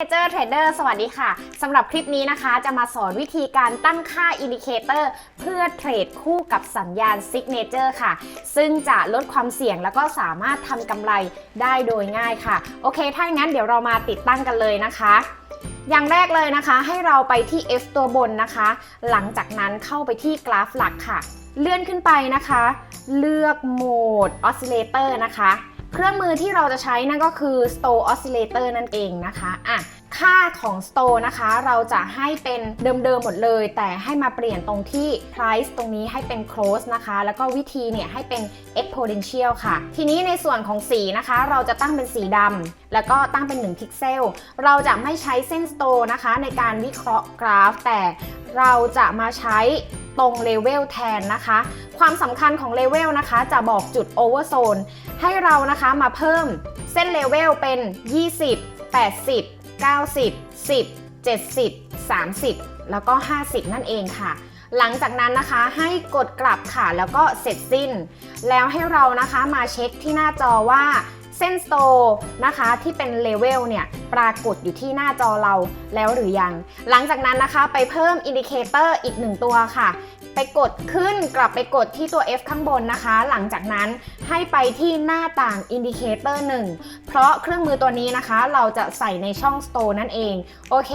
เจอร์เทรดเดอร์สวัสดีค่ะสำหรับคลิปนี้นะคะจะมาสอนวิธีการตั้งค่าอินดิเคเตอร์เพื่อเทรดคู่กับสัญญาณซิกเนเจอร์ค่ะ ซึ่งจะลดความเสี่ยงแล้วก็สามารถทำกำไรได้โดยง่ายค่ะ โอเค ถ้าอย่างนั้นเดี๋ยวเรามาติดตั้งกันเลยนะคะ อย่างแรกเลยนะคะ ให้เราไปที่ F ตัวบนนะคะ หลังจากนั้นเข้าไปที่กราฟหลักค่ะ เลื่อนขึ้นไปนะคะ เลือกโหมด Oscillator นะคะ เครื่องมือที่เราจะใช้นั่นก็คือ Stow Oscillator นั่นเองนะคะอะ ค่าของ Stow นะคะ เราจะให้เป็นเดิมๆหมดเลย แต่ให้มาเปลี่ยนตรงที่ price ตรงนี้ให้เป็น close นะคะ แล้วก็วิธีเนี่ยให้เป็น exponential ค่ะ ทีนี้ในส่วนของสีนะคะ เราจะตั้งเป็นสีดำแล้วก็ตั้งเป็น 1 พิกเซล เราจะไม่ใช้เส้น Stow นะคะ ในการวิเคราะห์กราฟ แต่เราจะมาใช้ตรงเลเวลแทนนะคะ ความสำคัญของเลเวลนะคะ จะบอกจุด overzone ให้เรานะคะมาเพิ่มเส้นเลเวลเป็น 20 80 90 10 70 30 แล้วก็ 50 นั่นเองค่ะ หลังจากนั้นนะคะให้กดกลับค่ะแล้วก็เสร็จสิ้น แล้วให้เรานะคะมาเช็คที่หน้าจอว่าเส้นโตนะคะที่เป็นเลเวลเนี่ย ปรากฏอยู่ที่หน้าจอเราแล้วหรือยัง หลังจากนั้นนะคะไปเพิ่มอินดิเคเตอร์อีกหนึ่งตัวค่ะ ไปกดขึ้นกลับไปกดที่ตัว F ข้างบนนะคะ หลังจากนั้นให้ไปที่หน้าต่างอินดิเคเตอร์1เพราะเครื่องมือตัวนี้นะคะ เราจะใส่ในช่อง Store นั่นเอง โอเค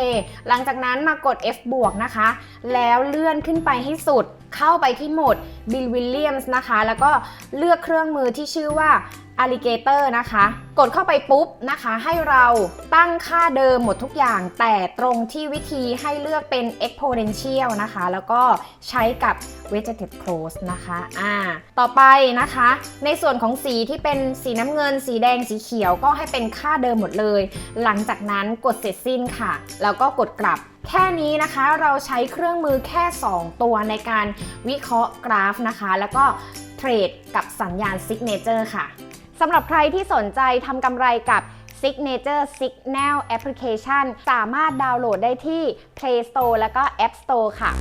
หลังจากนั้นมากด F บวกนะคะ แล้วเลื่อนขึ้นไปให้สุดเข้าไปที่โหมด Bill Williams นะคะ แล้วก็เลือกเครื่องมือที่ชื่อว่า Alligator นะคะ กดเข้าไปปุ๊บนะคะ ให้เราตั้ง้งค่าเดิมหมดทุกอย่าง แต่ตรงที่วิธีให้เลือกเป็น exponential นะคะ แล้วก็ใช้กับ vegeted close นะคะอ่าต่อไปนะคะ ในส่วนของสีที่เป็นสีน้ำเงิน สีแดงสีเขียวก็ให้เป็นค่าเดิมหมดเลย หลังจากนั้นกดเสร็จสิ้นค่ะ แล้วก็กดกลับแค่นี้นะคะเราใช้เครื่องมือแค่ 2 ตัวในการวิเคราะห์กราฟนะคะ แล้วก็เทรดกับสัญญาณ Signature ค่ะสำหรับใครที่สนใจทำกำไรกับ Signature Signal Application สามารถดาวน์โหลดได้ที่ Play Store แล้วก็ App Store ค่ะ